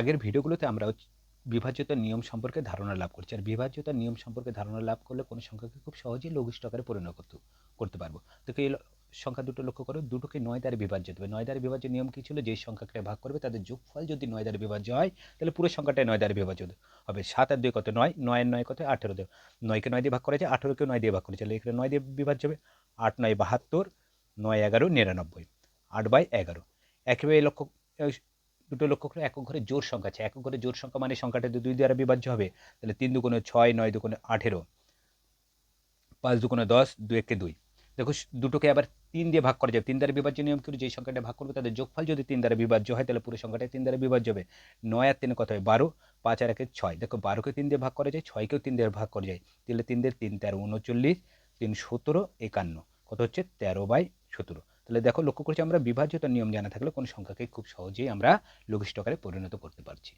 আগের ভিডিওগুলোতে আমরা বিভাজ্যতার নিয়ম সম্পর্কে ধারণা লাভ করছি। আর বিভাজ্যতার নিয়ম সম্পর্কে ধারণা লাভ করলে কোনো সংখ্যাকে খুব সহজেই লঘিষ্ঠ আকারে পরিণত করতে করতে পারব। তো এই সংখ্যা দুটো লক্ষ্য করো, দুটোকে নয় দ্বারা বিভাজ্য হবে নয় দ্বারা বিভাজ্য নিয়ম কী ছিল? যেই সংখ্যাকে ভাগ করবে তাদের যোগফল যদি নয় দ্বারা বিভাজ্য হয়, তাহলে পুরো সংখ্যাটাই নয় দ্বারা বিভাজ্য হবে সাত আর দুই কত? নয়। নয়ের নয় কত? আঠেরো দেবে। নয়কে নয় দিয়ে ভাগ করা যায় আঠেরোকে নয় দিয়ে ভাগ করা যায়। তাহলে এখানে নয় দিয়ে বিভাজ্য হবে। আট নয় বাহাত্তর, নয় এগারো, নিরানব্বই। আট বাই এগারো। একেবারে লক্ষ্য দুটো লক্ষ্য করে একক ঘরে জোর সংখ্যা আছে। একক ঘরে জোর সংখ্যা মানে সংখ্যাটা দুই দ্বারা বিভাজ্য হবে, তাহলে তিন দুগুণে ছয়, নয় দুগুণে আঠেরো, পাঁচ দুগুণে দশ, দুই একে দুই। দেখো, দুটোকে আবার তিন দিয়ে ভাগ করা যাবে। তিন দ্বারা বিভাজ্য নিয়ম করে যে সংখ্যাটা ভাগ করবে তাদের যোগফল যদি তিন দ্বারা বিভাজ্য হয়, তাহলে পুরো সংখ্যাটা তিন দ্বারা বিভাজ্য হবে। নয় আর তিনে কত হয়? বারো, পাঁচ আর একে ছয়। দেখো, বারোকে তিন দিয়ে ভাগ করা যায়, ছয়কেও তিন দিয়ে ভাগ করা যায়। তাহলে তিন দিয়ে তিন, তেরো, উনচল্লিশ, তিন, সতেরো, একান্ন। কত হচ্ছে? তেরো বাই সতেরো। তাহলে দেখো লক্ষ্য করছি আমরা বিভাজ্যতার নিয়ম জানা থাকলে কোনো সংখ্যাকে খুব সহজেই আমরা লঘিষ্ঠকারে পরিণত করতে পারছি।